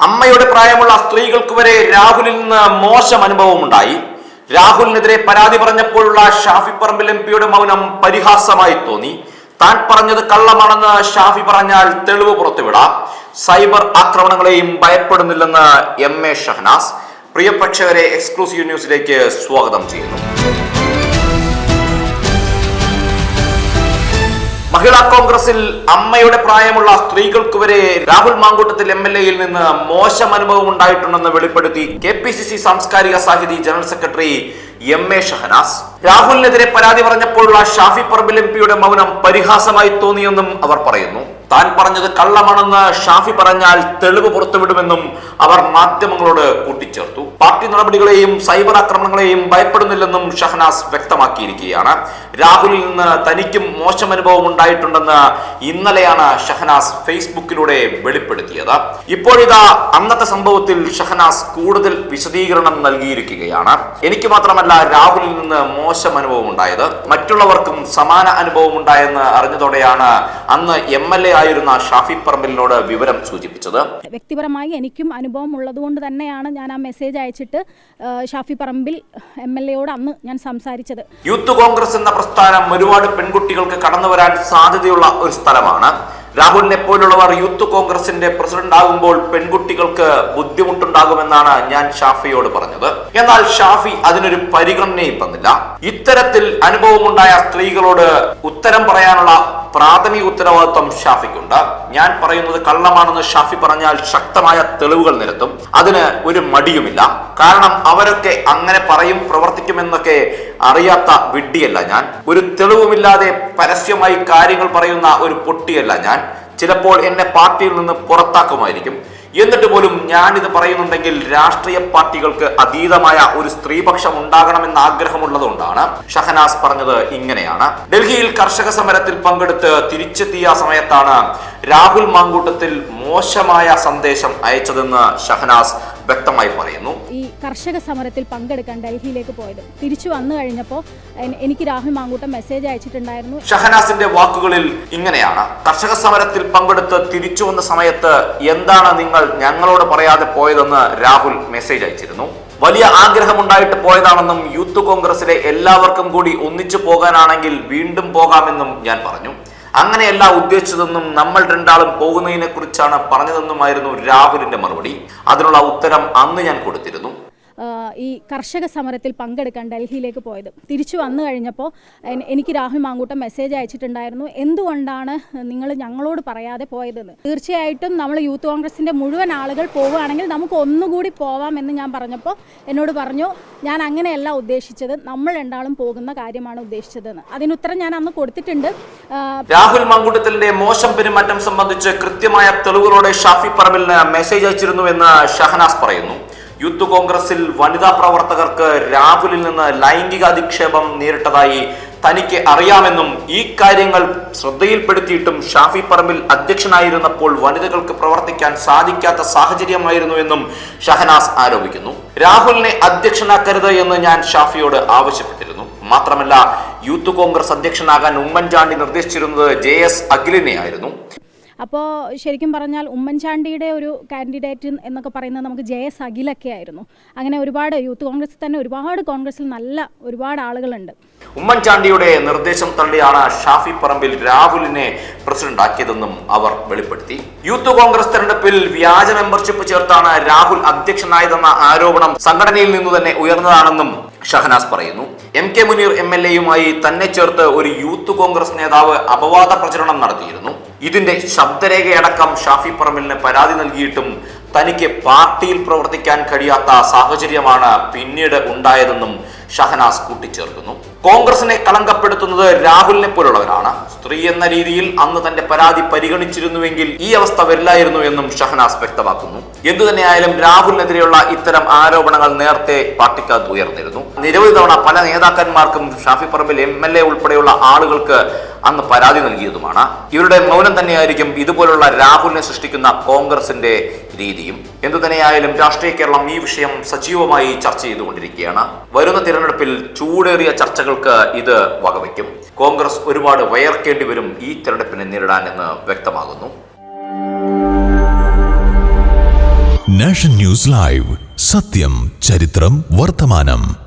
അമ്മയുടെ പ്രായമുള്ള സ്ത്രീകൾക്ക് വരെ രാഹുലിൽ നിന്ന് മോശം അനുഭവമുണ്ടായി രാഹുലിനെതിരെ പരാതി പറഞ്ഞപ്പോഴുള്ള ഷാഫി പറമ്പിൽ എം പിയുടെ മൗനം പരിഹാസമായി തോന്നി. താൻ പറഞ്ഞത് കള്ളമാണെന്ന് ഷാഫി പറഞ്ഞാൽ തെളിവ് പുറത്തുവിടാം. സൈബർ ആക്രമണങ്ങളെയും ഭയപ്പെടുന്നില്ലെന്ന് M A Shahanas. Priya exclusive ന്യൂസിലേക്ക് സ്വാഗതം ചെയ്യുന്നു. മഹിളാ കോൺഗ്രസിൽ അമ്മയുടെ പ്രായമുള്ള സ്ത്രീകൾക്ക് വരെ രാഹുൽ മാങ്കൂട്ടത്തിൽ എം എൽ എയിൽ നിന്ന് മോശം അനുഭവം ഉണ്ടായിട്ടുണ്ടെന്ന് വെളിപ്പെടുത്തി K P C C Samskarika Sahithi general secretary M A Shahanas. രാഹുലിനെതിരെ പരാതി പറഞ്ഞപ്പോഴുള്ള ഷാഫി പറമ്പിൽ എം പിയുടെ മൗനം പരിഹാസമായി തോന്നിയെന്നും അവർ പറയുന്നു. താൻ പറഞ്ഞത് കള്ളമാണെന്ന് ഷാഫി പറഞ്ഞാൽ തെളിവ് പുറത്തുവിടുമെന്നും അവർ മാധ്യമങ്ങളോട് കൂട്ടിച്ചേർത്തു. പാർട്ടി നടപടികളെയും സൈബർ ആക്രമണങ്ങളെയും ഭയപ്പെടുന്നില്ലെന്നും ഷഹനാസ് വ്യക്തമാക്കിയിരിക്കുകയാണ്. രാഹുലിൽ നിന്ന് തനിക്കും മോശം അനുഭവം ഉണ്ടായിട്ടുണ്ടെന്ന് ഇന്നലെയാണ് ഷഹനാസ് ഫേസ്ബുക്കിലൂടെ വെളിപ്പെടുത്തിയത്. ഇപ്പോഴിതാ അന്നത്തെ സംഭവത്തിൽ ഷഹനാസ് കൂടുതൽ വിശദീകരണം നൽകിയിരിക്കുകയാണ്. എനിക്ക് മാത്രമല്ല രാഹുലിൽ നിന്ന് മോശം അനുഭവം ഉണ്ടായത്. മറ്റുള്ളവർക്കും സമാന അനുഭവം ഉണ്ടായെന്ന് അറിഞ്ഞതോടെയാണ് അന്ന് എം എൽ എ ആയിരുന്ന ഷാഫി പറമ്പിലിനോട് വിവരം സൂചിപ്പിച്ചത്. വ്യക്തിപരമായി എനിക്കും അനുഭവം ഉള്ളതുകൊണ്ട് തന്നെയാണ് ഞാൻ ആ മെസ്സേജ് അയച്ചിട്ട് ഷാഫി പറമ്പിൽ എം എൽ എയോട് അന്ന് ഞാൻ സംസാരിച്ചത്. യൂത്ത് കോൺഗ്രസ് എന്ന പ്രസ്ഥാനം ഒരുപാട് പെൺകുട്ടികൾക്ക് കടന്നു വരാൻ സാധ്യതയുള്ള ഒരു സ്ഥലമാണ്. രാഹുലിനെ പോലുള്ളവർ യൂത്ത് കോൺഗ്രസിന്റെ പ്രസിഡന്റ് ആകുമ്പോൾ പെൺകുട്ടികൾക്ക് ബുദ്ധിമുട്ടുണ്ടാകുമെന്നാണ് ഞാൻ ഷാഫിയോട് പറഞ്ഞത്. എന്നാൽ ഷാഫി അതിനൊരു പരിഗണനയും തന്നില്ല. ഇത്തരത്തിൽ അനുഭവമുണ്ടായ സ്ത്രീകളോട് ഉത്തരം പറയാനുള്ള പ്രാഥമിക ഉത്തരവാദിത്വം ഷാഫിക്കുണ്ട്. ഞാൻ പറയുന്നത് കള്ളമാണെന്ന് ഷാഫി പറഞ്ഞാൽ ശക്തമായ തെളിവുകൾ നിരത്തും. അതിന് ഒരു മടിയുമില്ല. കാരണം അവരൊക്കെ അങ്ങനെ പറയും പ്രവർത്തിക്കുമെന്നൊക്കെ അറിയാത്ത വിഡ്ഢിയല്ല ഞാൻ. ഒരു തെളിവുമില്ലാതെ പരസ്യമായി കാര്യങ്ങൾ പറയുന്ന ഒരു പൊട്ടിയല്ല ഞാൻ. ചിലപ്പോൾ എന്നെ പാർട്ടിയിൽ നിന്ന് പുറത്താക്കുമായിരിക്കും. എന്നിട്ട് പോലും ഞാൻ ഇത് പറയുന്നുണ്ടെങ്കിൽ രാഷ്ട്രീയ പാർട്ടികൾക്ക് അതീതമായ ഒരു സ്ത്രീപക്ഷം ഉണ്ടാകണമെന്ന ആഗ്രഹമുള്ളതുകൊണ്ടാണ് ഷഹനാസ് പറഞ്ഞത് ഇങ്ങനെയാണ്. ഡൽഹിയിൽ കർഷക സമരത്തിൽ പങ്കെടുത്ത് തിരിച്ചെത്തിയ സമയത്താണ് രാഹുൽ മാങ്കൂട്ടത്തിൽ മോശമായ സന്ദേശം അയച്ചതെന്ന് ഷഹനാസ് വ്യക്തമായി പറയുന്നു. ഈ കർഷക സമരത്തിൽ പങ്കെടുക്കാൻ ഡൽഹിയിലേക്ക് പോയത്. തിരിച്ചു വന്നു കഴിഞ്ഞപ്പോൾ എനിക്ക് രാഹുൽ മാങ്കൂട്ടം മെസ്സേജ് അയച്ചിട്ടുണ്ടായിരുന്നു. ഷഹനാസിന്റെ വാക്കുകളിൽ ഇങ്ങനെയാണ്. കർഷക സമരത്തിൽ പങ്കെടുത്ത് തിരിച്ചു വന്ന സമയത്ത് എന്താണ് നിങ്ങൾ ഞങ്ങളോട് പറയാതെ പോയതെന്ന് രാഹുൽ മെസ്സേജ് അയച്ചിരുന്നു. വലിയ ആഗ്രഹമുണ്ടായിട്ട് പോയതാണെന്നും യൂത്ത് കോൺഗ്രസിലെ എല്ലാവർക്കും കൂടി ഒന്നിച്ചു പോകാനാണെങ്കിൽ വീണ്ടും പോകാമെന്നും ഞാൻ പറഞ്ഞു. അങ്ങനെയല്ല ഉദ്ദേശിച്ചതെന്നും നമ്മൾ രണ്ടാളും പോകുന്നതിനെ കുറിച്ചാണ് പറഞ്ഞതെന്നുമായിരുന്നു രാഹുലിന്റെ മറുപടി. അതിനുള്ള ഉത്തരം അന്ന് ഞാൻ കൊടുത്തിരുന്നു. ഈ കർഷക സമരത്തിൽ പങ്കെടുക്കാൻ ഡൽഹിയിലേക്ക് പോയത്. തിരിച്ചു വന്നു കഴിഞ്ഞപ്പോൾ എനിക്ക് രാഹുൽ മാങ്കൂട്ടം മെസ്സേജ് അയച്ചിട്ടുണ്ടായിരുന്നു. എന്തുകൊണ്ടാണ് നിങ്ങൾ ഞങ്ങളോട് പറയാതെ പോയതെന്ന്? തീർച്ചയായിട്ടും നമ്മൾ യൂത്ത് കോൺഗ്രസിന്റെ മുഴുവൻ ആളുകൾ പോവുകയാണെങ്കിൽ നമുക്ക് ഒന്നുകൂടി പോവാമെന്ന് ഞാൻ പറഞ്ഞപ്പോൾ എന്നോട് പറഞ്ഞു ഞാൻ അങ്ങനെയല്ല ഉദ്ദേശിച്ചത്. നമ്മൾ രണ്ടാളും പോകുന്ന കാര്യമാണ് ഉദ്ദേശിച്ചതെന്ന്. അതിനുത്തരം ഞാൻ അന്ന് കൊടുത്തിട്ടുണ്ട്. രാഹുൽ മാങ്കൂട്ടത്തിന്റെ മോശം പെരുമാറ്റം സംബന്ധിച്ച് കൃത്യമായ തെളിവുകളോടെ ഷാഫി പറമ്പിലിന് മെസ്സേജ് അയച്ചിരുന്നു അയച്ചിരുന്നുവെന്ന് ഷഹനാസ് പറയുന്നു. യൂത്ത് കോൺഗ്രസിൽ വനിതാ പ്രവർത്തകർക്ക് രാഹുലിൽ നിന്ന് ലൈംഗിക അധിക്ഷേപം നേരിട്ടതായി തനിക്ക് അറിയാമെന്നും ഈ കാര്യങ്ങൾ ശ്രദ്ധയിൽപ്പെടുത്തിയിട്ടും ഷാഫി പറമ്പിൽ അധ്യക്ഷനായിരുന്നപ്പോൾ വനിതകൾക്ക് പ്രവർത്തിക്കാൻ സാധിക്കാത്ത സാഹചര്യമായിരുന്നു എന്നും ഷഹനാസ് ആരോപിക്കുന്നു. രാഹുലിനെ അധ്യക്ഷനാക്കരുത് എന്ന് ഞാൻ ഷാഫിയോട് ആവശ്യപ്പെട്ടിരുന്നു. മാത്രമല്ല യൂത്ത് കോൺഗ്രസ് അധ്യക്ഷനാകാൻ ഉമ്മൻചാണ്ടി നിർദ്ദേശിച്ചിരുന്നത് ജെ എസ് അഖിലിനെയായിരുന്നു. അപ്പോൾ ശരിക്കും പറഞ്ഞാൽ ഉമ്മൻചാണ്ടിയുടെ ഒരു കാൻഡിഡേറ്റ് എന്നൊക്കെ പറയുന്നത് നമുക്ക് ജെ എസ് അഖിലൊക്കെ ആയിരുന്നു. അങ്ങനെ ഒരുപാട് യൂത്ത് കോൺഗ്രസിൽ തന്നെ ഒരുപാട് കോൺഗ്രസിൽ നല്ല ഒരുപാട് ആളുകളുണ്ട്. ഉമ്മൻചാണ്ടിയുടെ നിർദ്ദേശം തള്ളിയാണ് ഷാഫി പറമ്പിൽ രാഹുലിനെ പ്രസിഡന്റ് ആക്കിയതെന്നും അവർ വെളിപ്പെടുത്തി. യൂത്ത് കോൺഗ്രസ് തെരഞ്ഞെടുപ്പിൽ വ്യാജ മെമ്പർഷിപ്പ് ചേർത്താണ് രാഹുൽ അധ്യക്ഷനായതെന്ന ആരോപണം സംഘടനയിൽ നിന്ന് തന്നെ ഉയർന്നതാണെന്നും ഷഹനാസ് പറയുന്നു. M K Muneer M L എയുമായി തന്നെ ചേർത്ത് ഒരു യൂത്ത് കോൺഗ്രസ് നേതാവ് അപവാദ പ്രചരണം നടത്തിയിരുന്നു. ഇതിന്റെ ശബ്ദരേഖയടക്കം ഷാഫി പറമ്പിലിന് പരാതി നൽകിയിട്ടും തനിക്ക് പാർട്ടിയിൽ പ്രവർത്തിക്കാൻ കഴിയാത്ത സാഹചര്യമാണ് പിന്നീട് ഉണ്ടായതെന്നും ഷഹനാസ് കൂട്ടിച്ചേർക്കുന്നു. കോൺഗ്രസിനെ കളങ്കപ്പെടുത്തുന്നത് രാഹുലിനെ പോലുള്ളവരാണ്. സ്ത്രീ എന്ന രീതിയിൽ അന്ന് തന്റെ പരാതി പരിഗണിച്ചിരുന്നുവെങ്കിൽ ഈ അവസ്ഥ വരില്ലായിരുന്നു എന്നും ഷഹനാസ് വ്യക്തമാക്കുന്നു. എന്തു തന്നെയായാലും രാഹുലിനെതിരെയുള്ള ഇത്തരം ആരോപണങ്ങൾ നേരത്തെ പാർട്ടിക്കകത്ത് ഉയർന്നിരുന്നു. നിരവധി തവണ പല നേതാക്കന്മാർക്കും Shafi Parambil M L A ഉൾപ്പെടെയുള്ള ആളുകൾക്ക് അന്ന് പരാതി നൽകിയതുമാണ്. ഇവരുടെ മൗനം തന്നെയായിരിക്കും ഇതുപോലുള്ള രാഹുലിനെ സൃഷ്ടിക്കുന്ന കോൺഗ്രസിന്റെ രീതിയും എന്തു തന്നെയായാലും രാഷ്ട്രീയ കേരളം ഈ വിഷയം സജീവമായി ചർച്ച ചെയ്തുകൊണ്ടിരിക്കുകയാണ്. വരുന്ന തിരഞ്ഞെടുപ്പിൽ ചൂടേറിയ ചർച്ചകൾക്ക് ഇത് വകവയ്ക്കും. കോൺഗ്രസ് ഒരുപാട് വയർക്കേണ്ടി വരും ഈ തിരഞ്ഞെടുപ്പിനെ നേരിടാൻ എന്ന് വ്യക്തമാകുന്നു. National news live. സത്യം ചരിത്രം വർത്തമാനം.